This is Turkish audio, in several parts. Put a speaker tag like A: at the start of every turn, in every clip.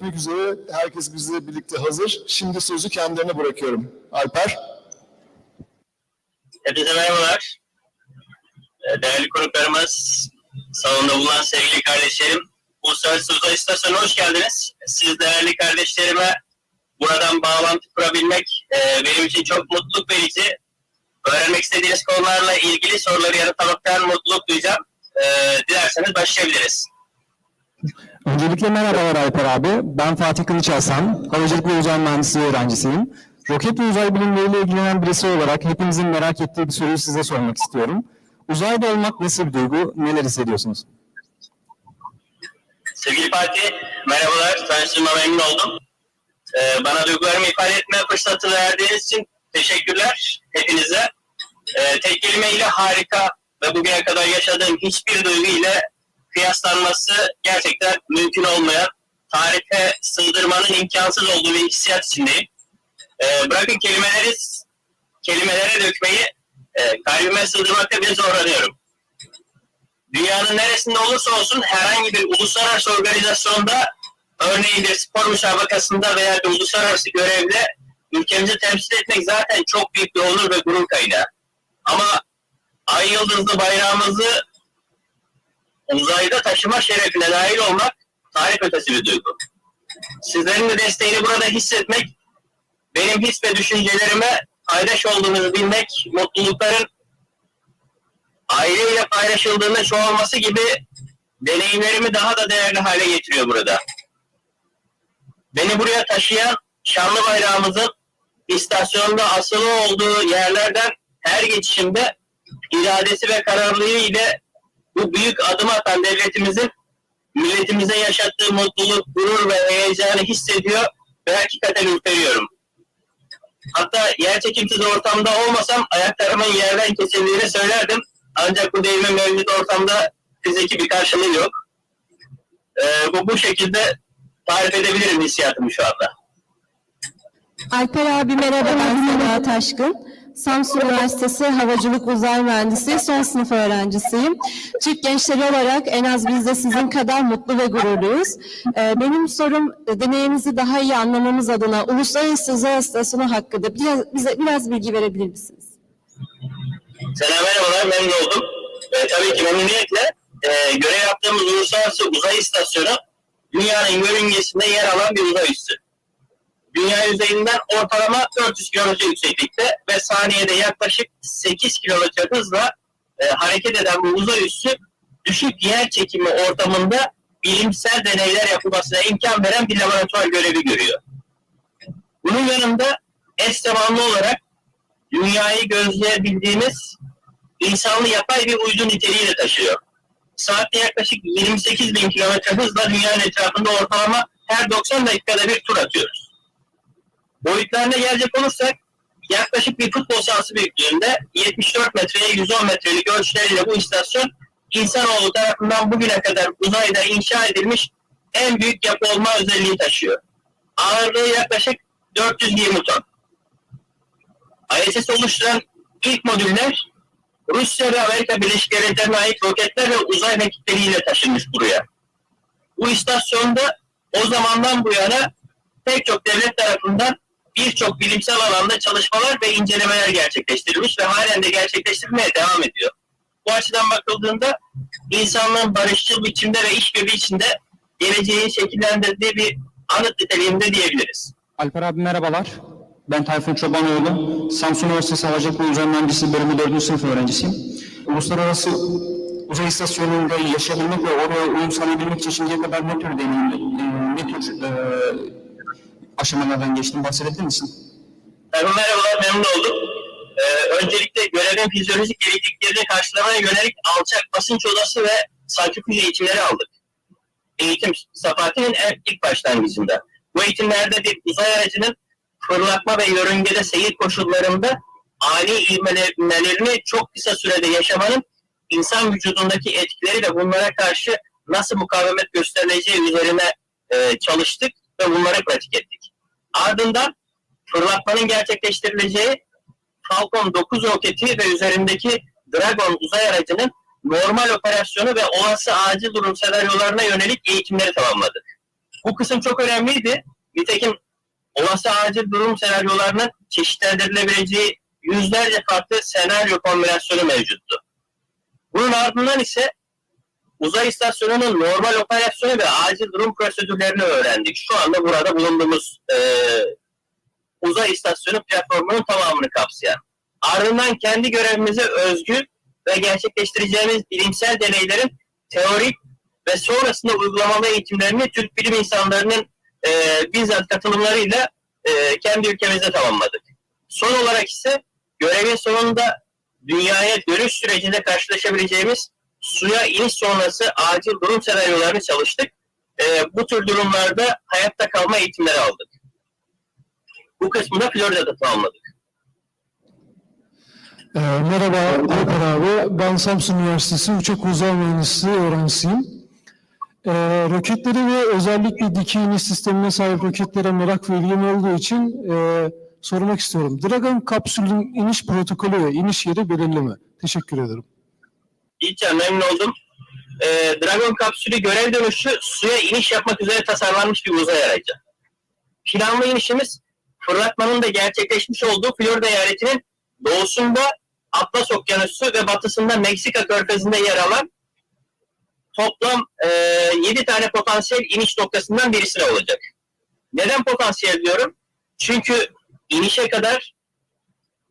A: Görüşmek üzere. Herkes bizle birlikte hazır. Şimdi sözü kendilerine bırakıyorum. Alper.
B: Hepinize merhabalar. Ee, Değerli konuklarımız, salonda bulunan sevgili kardeşlerim, Uluslararası Uzay İstasyonu'na hoş geldiniz. Siz değerli kardeşlerime buradan bağlantı kurabilmek e, benim için çok mutluluk verici. Öğrenmek istediğiniz konularla ilgili soruları yanıtlamaktan mutluluk duyacağım. Ee, dilerseniz başlayabiliriz.
C: Öncelikle merhabalar Alper abi. Ben Fatih Kılıç Hasan. Havacılık ve Uzay Mühendisliği öğrencisiyim. Roket ve uzay bilimleriyle ilgilenen birisi olarak hepimizin merak ettiği bir soruyu size sormak istiyorum. Uzayda olmak nasıl bir duygu? Neler hissediyorsunuz?
B: Sevgili Fatih, merhabalar. Tanıştığıma memnun oldum. Ee, bana duygularımı ifade etme fırsatı verdiğiniz için teşekkürler hepinize. Ee, tek kelimeyle harika ve bugüne kadar yaşadığım hiçbir duygu ile kıyaslanması gerçekten mümkün olmayan, tarife sığdırmanın imkansız olduğu bir hissiyat içindeyim. Ee, bırakın kelimeleri kelimelere dökmeyi e, kalbime sığdırmakta bile zorlanıyorum dünyanın neresinde olursa olsun herhangi bir uluslararası organizasyonda örneğin bir spor müsabakasında veya bir uluslararası görevde ülkemizi temsil etmek zaten çok büyük bir onur ve gurur kaynağı. Ama ay yıldızlı bayrağımızı uzayda taşıma şerefine dahil olmak tarih ötesi bir duygu. Sizlerin de desteğini burada hissetmek, benim his ve düşüncelerime paydaş olduğunuzu bilmek, mutlulukların aileyle paylaşıldığında şu olması gibi deneyimlerimi daha da değerli hale getiriyor burada. Beni buraya taşıyan şanlı bayrağımızın istasyonda asılı olduğu yerlerden her geçişimde iradesi ve kararlılığı ile bu büyük adım atan devletimizin milletimize yaşattığı mutluluk, gurur ve heyecanı hissediyor ve hakikaten ürperiyorum. Hatta yer çekimsiz ortamda olmasam ayaklarımın yerden kesildiğini söylerdim. Ancak bu deyimin mevcut ortamda fiziki bir karşılığı yok. Ee, bu, bu şekilde tarif edebilirim hissiyatımı şu anda.
D: Alper abi merhaba ben Seda Taşkın. Samsun Üniversitesi Havacılık Uzay Mühendisi son sınıf öğrencisiyim. Türk gençleri olarak en az biz de sizin kadar mutlu ve gururluyuz. Ee, Benim sorum e, deneyimizi daha iyi anlamamız adına Uluslararası Uzay İstasyonu hakkında biraz, bize biraz bilgi verebilir misiniz?
B: Selam merhabalar, memnun oldum. Ee, tabii ki memnuniyetle e, görev yaptığımız Uluslararası Uzay İstasyonu dünyanın yörüngesinde yer alan bir uzay üssü. Dünya yüzeyinden ortalama 400 kilometre yükseklikte ve saniyede yaklaşık 8 kilometre hızla e, hareket eden bu uzay üssü düşük yer çekimi ortamında bilimsel deneyler yapılmasına imkan veren bir laboratuvar görevi görüyor. Bunun yanında eş zamanlı olarak dünyayı gözleyebildiğimiz insanlı yapay bir uydu niteliği de taşıyor. Saatte yaklaşık 28 bin kilometre hızla dünyanın etrafında ortalama her 90 dakikada bir tur atıyoruz. Boyutlarına gelecek olursak yaklaşık bir futbol sahası büyüklüğünde 74 metreye 110 metrelik ölçüleriyle bu istasyon insanoğlu tarafından bugüne kadar uzayda inşa edilmiş en büyük yapı olma özelliği taşıyor. Ağırlığı yaklaşık 420 ton. ISS oluşturan ilk modüller Rusya ve Amerika Birleşik Devletleri'ne ait roketler ve uzay mekikleriyle taşınmış buraya. Bu istasyonda o zamandan bu yana pek çok devlet tarafından birçok bilimsel alanda çalışmalar ve incelemeler gerçekleştirilmiş ve halen de gerçekleştirilmeye devam ediyor. Bu açıdan bakıldığında insanlığın barışçıl biçimde ve işbirliği içinde geleceği şekillendirdiği bir anıt niteliğinde diyebiliriz.
C: Alper abi merhabalar. Ben Tayfun Çobanoğlu. Samsun Üniversitesi Havacılık ve Uzay Mühendisliği bölümü 4. sınıf öğrencisiyim. Uluslararası Uzay İstasyonu'nda yaşayabilmek ve oraya uyum sağlayabilmek için şimdiye kadar ne tür deneyim, e, ne tür e, aşamalardan geçtiğini bahsedebilir misin?
B: Merhaba, merhabalar, memnun oldum. Ee, öncelikle görevin fizyolojik gerekliliklerini karşılamaya yönelik alçak basınç odası ve santrifüj eğitimleri aldık. Eğitim Safati'nin en ilk başlangıcında. Bu eğitimlerde bir uzay aracının fırlatma ve yörüngede seyir koşullarında ani ivmelerini çok kısa sürede yaşamanın insan vücudundaki etkileri ve bunlara karşı nasıl mukavemet gösterileceği üzerine e, çalıştık ve bunları pratik ettik. Ardından fırlatmanın gerçekleştirileceği Falcon 9 roketi ve üzerindeki Dragon uzay aracının normal operasyonu ve olası acil durum senaryolarına yönelik eğitimleri tamamladık. Bu kısım çok önemliydi. Nitekim olası acil durum senaryolarının çeşitlendirilebileceği yüzlerce farklı senaryo kombinasyonu mevcuttu. Bunun ardından ise uzay istasyonunun normal operasyonu ve acil durum prosedürlerini öğrendik. Şu anda burada bulunduğumuz e, uzay istasyonu platformunun tamamını kapsayan. Ardından kendi görevimize özgü ve gerçekleştireceğimiz bilimsel deneylerin teorik ve sonrasında uygulamalı eğitimlerini Türk bilim insanlarının e, bizzat katılımlarıyla e, kendi ülkemizde tamamladık. Son olarak ise görevin sonunda dünyaya dönüş sürecinde karşılaşabileceğimiz suya iniş sonrası acil durum senaryolarını çalıştık. E, bu tür durumlarda hayatta kalma eğitimleri aldık. Bu kısmını da Florida'da tamamladık.
E: Ee, merhaba Alper abi. Ben Samsun Üniversitesi Uçak Uzay Mühendisliği öğrencisiyim. Ee, roketleri ve özellikle dikey iniş sistemine sahip roketlere merak ve ilgim olduğu için e, sormak istiyorum. Dragon kapsülün iniş protokolü ve iniş yeri belirli mi? Teşekkür ederim.
B: İlçe memnun oldum. Ee, Dragon kapsülü görev dönüşü suya iniş yapmak üzere tasarlanmış bir uzay aracı. Planlı inişimiz fırlatmanın da gerçekleşmiş olduğu Florida eyaletinin doğusunda Atlas Okyanusu ve batısında Meksika körfezinde yer alan toplam e, 7 tane potansiyel iniş noktasından birisine olacak. Neden potansiyel diyorum? Çünkü inişe kadar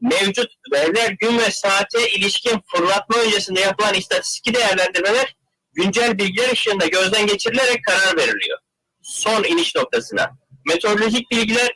B: mevcut veriler gün ve saate ilişkin fırlatma öncesinde yapılan istatistik değerlendirmeler güncel bilgiler ışığında gözden geçirilerek karar veriliyor. Son iniş noktasına. Meteorolojik bilgiler,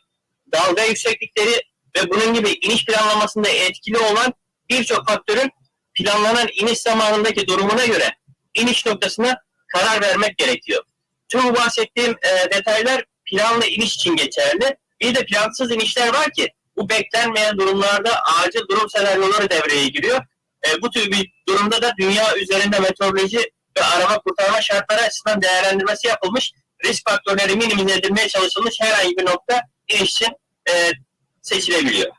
B: dalga yükseklikleri ve bunun gibi iniş planlamasında etkili olan birçok faktörün planlanan iniş zamanındaki durumuna göre iniş noktasına karar vermek gerekiyor. Tüm bahsettiğim e, detaylar planlı iniş için geçerli. Bir de plansız inişler var ki bu beklenmeyen durumlarda acil durum senaryoları devreye giriyor. E, bu tür bir durumda da dünya üzerinde meteoroloji ve arama kurtarma şartları açısından değerlendirmesi yapılmış. Risk faktörleri minimize edilmeye çalışılmış herhangi bir nokta iniş için e, seçilebiliyor.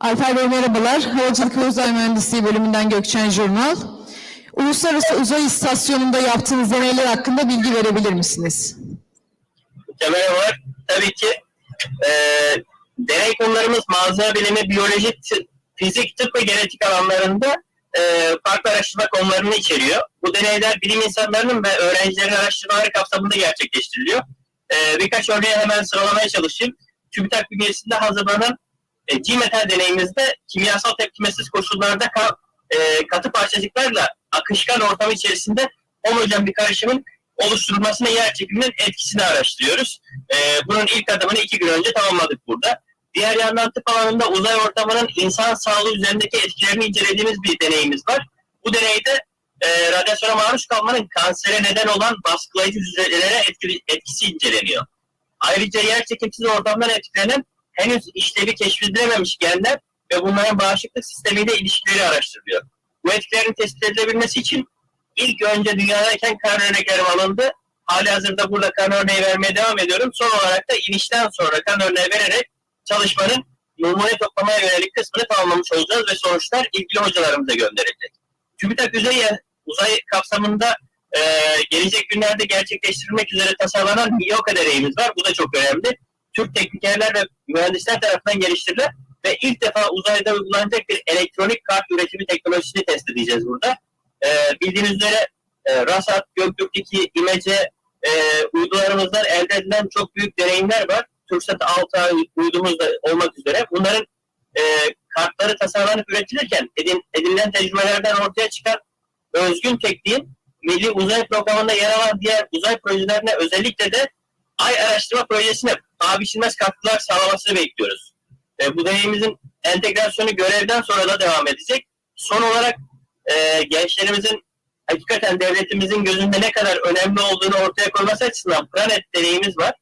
F: Alper Bey merhabalar. Havacılık ve Uzay Mühendisliği bölümünden Gökçen Jurnal. Uluslararası Uzay İstasyonu'nda yaptığınız deneyler hakkında bilgi verebilir misiniz?
B: Temel olarak tabii ki e, deney konularımız malzeme bilimi, biyoloji, fizik, tıp ve genetik alanlarında e, farklı araştırma konularını içeriyor. Bu deneyler bilim insanlarının ve öğrencilerin araştırmaları kapsamında gerçekleştiriliyor. E, birkaç örneği hemen sıralamaya çalışayım. TÜBİTAK bünyesinde hazırlanan e, G-metal deneyimizde kimyasal tepkimesiz koşullarda ka- e, katı parçacıklarla akışkan ortam içerisinde homojen bir karışımın oluşturulmasına yer çekiminin etkisini araştırıyoruz. Ee, bunun ilk adımını iki gün önce tamamladık burada. Diğer yandan tıp alanında uzay ortamının insan sağlığı üzerindeki etkilerini incelediğimiz bir deneyimiz var. Bu deneyde e, radyasyona maruz kalmanın kansere neden olan baskılayıcı hücrelere etkili, etkisi inceleniyor. Ayrıca yer çekimsiz ortamdan etkilenen henüz işlevi keşfedilememiş genler ve bunların bağışıklık sistemiyle ilişkileri araştırılıyor. Bu etkilerin tespit edilebilmesi için ilk önce dünyadayken kan örneklerim alındı. Hali hazırda burada kan örneği vermeye devam ediyorum. Son olarak da inişten sonra kan örneği vererek çalışmanın numune toplamaya yönelik kısmını tamamlamış olacağız ve sonuçlar ilgili hocalarımıza gönderilecek. TÜBİTAK uzay, uzay kapsamında e, gelecek günlerde gerçekleştirilmek üzere tasarlanan MİOKA deneyimiz var. Bu da çok önemli. Türk teknikerler ve mühendisler tarafından geliştirilen ve ilk defa uzayda uygulanacak bir elektronik kart üretimi teknolojisini test edeceğiz burada. Ee, bildiğiniz üzere e, RASAT, Göktürk'teki imece e, uydularımızdan elde edilen çok büyük deneyimler var. TürkSat 6 uydumuz da olmak üzere. Bunların e, kartları tasarlanıp üretilirken edin, edinilen tecrübelerden ortaya çıkan özgün tekniğin Milli Uzay Programı'nda yer alan diğer uzay projelerine özellikle de Ay Araştırma Projesi'ne paha biçilmez katkılar sağlamasını bekliyoruz. E, bu deneyimizin entegrasyonu görevden sonra da devam edecek. Son olarak e, gençlerimizin hakikaten devletimizin gözünde ne kadar önemli olduğunu ortaya koyması açısından Pranet deneyimiz var.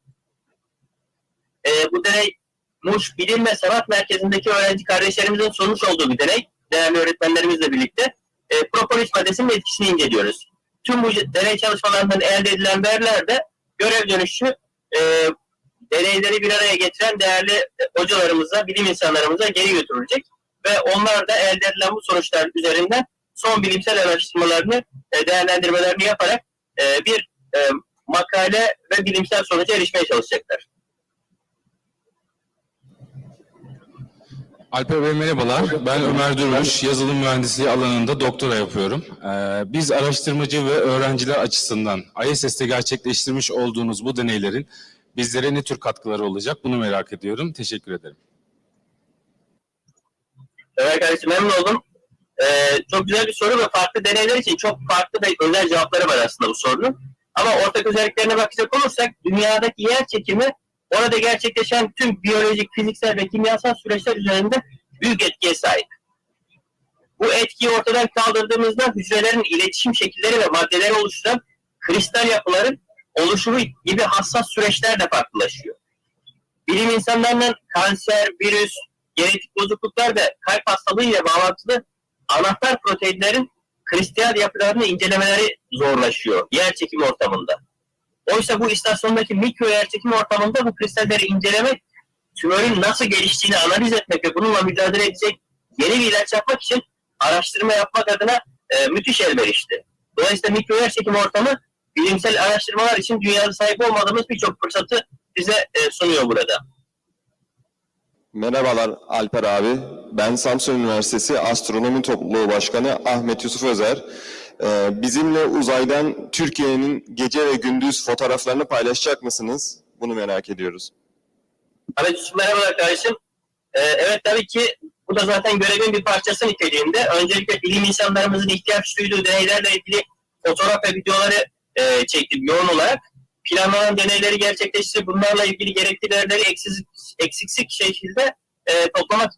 B: E, bu deney Muş Bilim ve Sanat Merkezi'ndeki öğrenci kardeşlerimizin sunmuş olduğu bir deney. Değerli öğretmenlerimizle birlikte. E, propolis maddesinin etkisini inceliyoruz. Tüm bu deney çalışmalarından elde edilen verilerde görev dönüşü e, deneyleri bir araya getiren değerli e, hocalarımıza, bilim insanlarımıza geri götürülecek ve onlar da elde edilen bu sonuçlar üzerinden son bilimsel araştırmalarını, e, değerlendirmelerini yaparak e, bir e, makale ve bilimsel sonuca erişmeye çalışacaklar.
G: Alper Bey merhabalar. Ben Ömer Durmuş. Yazılım mühendisliği alanında doktora yapıyorum. Ee, biz araştırmacı ve öğrenciler açısından ISS'te gerçekleştirmiş olduğunuz bu deneylerin bizlere ne tür katkıları olacak bunu merak ediyorum. Teşekkür ederim.
B: Evet kardeşim memnun oldum. Ee, çok güzel bir soru ve farklı deneyler için çok farklı ve özel cevapları var aslında bu sorunun. Ama ortak özelliklerine bakacak olursak dünyadaki yer çekimi orada gerçekleşen tüm biyolojik, fiziksel ve kimyasal süreçler üzerinde büyük etkiye sahip. Bu etkiyi ortadan kaldırdığımızda hücrelerin iletişim şekilleri ve maddeleri oluşturan kristal yapıların oluşumu gibi hassas süreçler de farklılaşıyor. Bilim insanlarının kanser, virüs, genetik bozukluklar ve kalp hastalığı ile bağlantılı anahtar proteinlerin kristal yapılarını incelemeleri zorlaşıyor yer çekimi ortamında. Oysa bu istasyondaki mikro yer çekimi ortamında bu kristalleri incelemek, tümörün nasıl geliştiğini analiz etmek ve bununla mücadele edecek yeni bir ilaç yapmak için araştırma yapmak adına e, müthiş elverişti. Dolayısıyla mikro yer çekimi ortamı bilimsel araştırmalar için dünyada sahip olmadığımız birçok fırsatı bize e, sunuyor burada.
H: Merhabalar Alper abi. Ben Samsun Üniversitesi Astronomi Topluluğu Başkanı Ahmet Yusuf Özer. Ee, bizimle uzaydan Türkiye'nin gece ve gündüz fotoğraflarını paylaşacak mısınız? Bunu merak ediyoruz.
B: Ahmet Yusuf merhabalar kardeşim. Ee, evet tabii ki bu da zaten görevin bir parçası niteliğinde. Öncelikle bilim insanlarımızın ihtiyaç duyduğu deneylerle ilgili fotoğraf ve videoları e, çektim yoğun olarak. Planlanan deneyleri gerçekleştirip bunlarla ilgili gerekli değerleri eksiksiz şekilde e, toplamak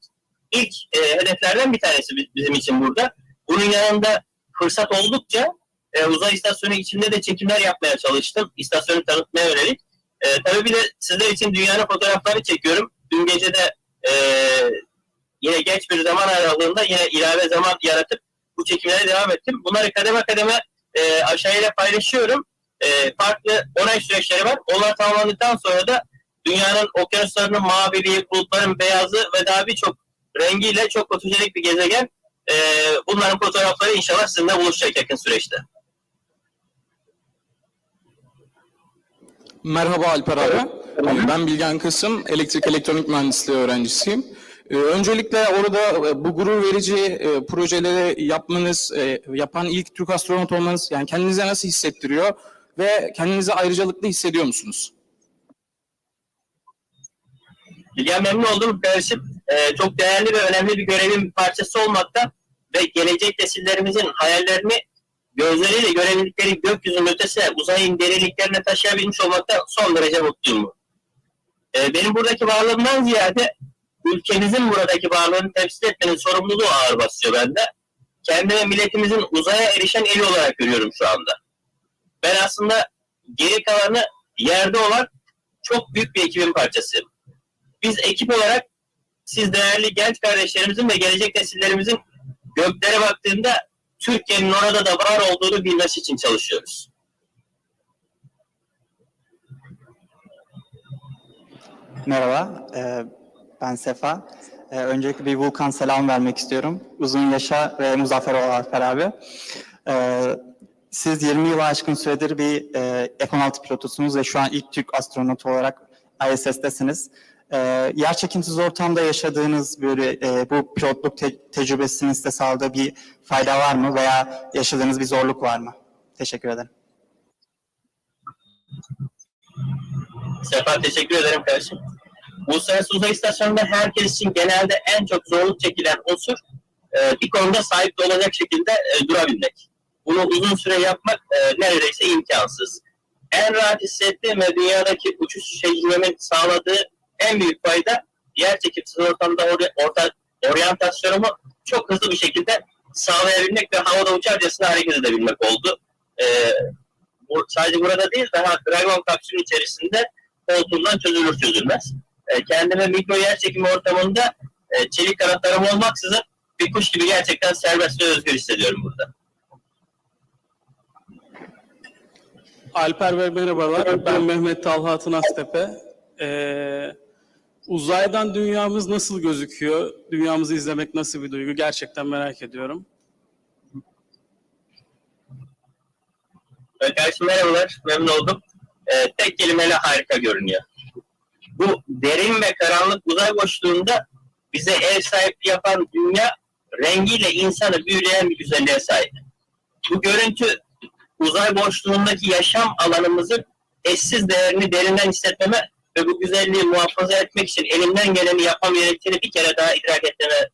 B: ilk e, hedeflerden bir tanesi bi- bizim için burada. Bunun yanında fırsat oldukça e, uzay istasyonu içinde de çekimler yapmaya çalıştım. İstasyonu tanıtmaya yönelik. E, tabii bir de sizler için dünyanın fotoğrafları çekiyorum. Dün gece de e, yine geç bir zaman aralığında yine ilave zaman yaratıp bu çekimlere devam ettim. Bunları kademe kademe e, aşağıya paylaşıyorum. E, farklı onay süreçleri var. Onlar tamamlandıktan sonra da dünyanın okyanuslarının maviliği, bulutların beyazı ve daha birçok rengiyle çok fotojenik bir gezegen. E, bunların fotoğrafları inşallah sizinle buluşacak yakın süreçte.
I: Merhaba Alper abi. Ben Bilgen Kısım, elektrik elektronik mühendisliği öğrencisiyim. Ee, Öncelikle orada e, bu gurur verici e, projeleri yapmanız, e, yapan ilk Türk astronot olmanız, yani kendinize nasıl hissettiriyor ve kendinizi ayrıcalıklı hissediyor musunuz?
B: Bilgen memnun oldum kardeşim. Ee, çok değerli ve önemli bir görevin bir parçası olmakta ve gelecek nesillerimizin hayallerini gözleriyle görebildikleri gökyüzünün ötesine, uzayın derinliklerine taşıyabilmiş olmakta son derece mutluyum. Ee, benim buradaki varlığımdan ziyade ülkemizin buradaki varlığını temsil etmenin sorumluluğu ağır basıyor bende. Kendimi milletimizin uzaya erişen eli olarak görüyorum şu anda. Ben aslında geri kalanı yerde olan çok büyük bir ekibin parçasıyım biz ekip olarak siz değerli genç kardeşlerimizin ve gelecek nesillerimizin göklere baktığında Türkiye'nin orada da var olduğunu bilmesi için çalışıyoruz.
J: Merhaba, e, ben Sefa. E, Öncelikle bir Vulkan selam vermek istiyorum. Uzun yaşa ve muzaffer ol Alper abi. Siz 20 yılı aşkın süredir bir e, F-16 pilotusunuz ve şu an ilk Türk astronot olarak ISS'tesiniz. E, Yer çekimsiz ortamda yaşadığınız böyle e, bu pilotluk te- tecrübesinin size sağladığı bir fayda var mı veya yaşadığınız bir zorluk var mı? Teşekkür ederim.
B: Sefa teşekkür ederim kardeşim. Uluslararası Uzay İstasyonu'nda herkes için genelde en çok zorluk çekilen unsur e, bir konuda sahip olacak şekilde e, durabilmek. Bunu uzun süre yapmak e, neredeyse imkansız. En rahat hissettiğim ve dünyadaki uçuş tecrübemin sağladığı en büyük fayda yer çekimsiz ortamda orta, orta, oryantasyonumu çok hızlı bir şekilde sağlayabilmek ve havada uçarcasına hareket edebilmek oldu. E, bu, sadece burada değil daha Dragon kapsülü içerisinde koltuğundan çözülür çözülmez. E, kendime mikro yer çekimi ortamında e, çelik kanatlarım olmaksızın bir kuş gibi gerçekten serbest ve özgür hissediyorum burada.
K: Alper Bey merhabalar. Ben Mehmet Talha Tınaztepe. Ee, uzaydan dünyamız nasıl gözüküyor? Dünyamızı izlemek nasıl bir duygu? Gerçekten merak ediyorum.
B: Kardeşim merhabalar, memnun oldum. e, tek kelimeyle harika görünüyor. Bu derin ve karanlık uzay boşluğunda bize ev sahipliği yapan dünya rengiyle insanı büyüleyen bir güzelliğe sahip. Bu görüntü uzay boşluğundaki yaşam alanımızın eşsiz değerini derinden hissetmeme ve bu güzelliği muhafaza etmek için elimden geleni yapmam gerektiğini bir kere daha idrak etmeme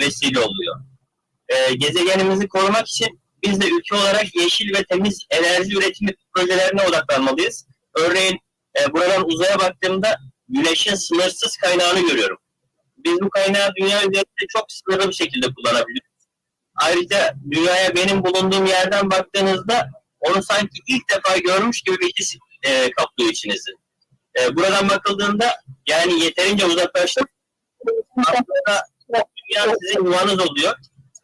B: vesile oluyor. Ee, gezegenimizi korumak için biz de ülke olarak yeşil ve temiz enerji üretimi projelerine odaklanmalıyız. Örneğin e, buradan uzaya baktığımda güneşin sınırsız kaynağını görüyorum. Biz bu kaynağı dünya üzerinde çok sınırlı bir şekilde kullanabiliyoruz. Ayrıca dünyaya benim bulunduğum yerden baktığınızda onu sanki ilk defa görmüş gibi bir his e, kaplıyor içinizi. E, buradan bakıldığında yani yeterince uzaklaştık. Aslında dünya sizin yuvanız oluyor.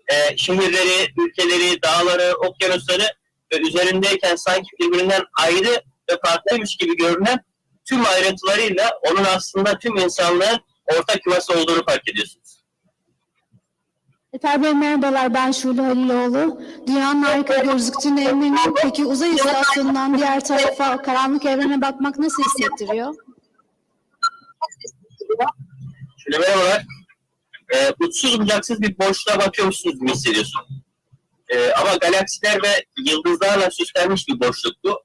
B: E, şehirleri, ülkeleri, dağları, okyanusları ve üzerindeyken sanki birbirinden ayrı ve farklıymış gibi görünen tüm ayrıntılarıyla onun aslında tüm insanlığın ortak yuvası olduğunu fark ediyorsunuz.
L: Efer Bey merhabalar ben Şule Haliloğlu. Dünyanın harika gözüktüğüne eminim. Peki uzay istasyonundan diğer tarafa karanlık evrene bakmak nasıl hissettiriyor?
B: Şöyle merhabalar. Ee, uçsuz bucaksız bir boşluğa bakıyormuşsunuz gibi hissediyorsun. Ee, ama galaksiler ve yıldızlarla süslenmiş bir boşluktu.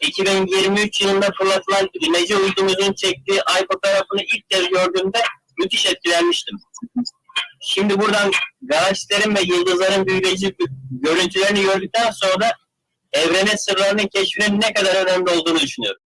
B: 2023 yılında fırlatılan imece uydumuzun çektiği ay fotoğrafını ilk kez gördüğümde müthiş etkilenmiştim. Şimdi buradan galaksilerin ve yıldızların büyüleyici görüntülerini gördükten sonra evrenin sırlarının keşfinin ne kadar önemli olduğunu düşünüyorum.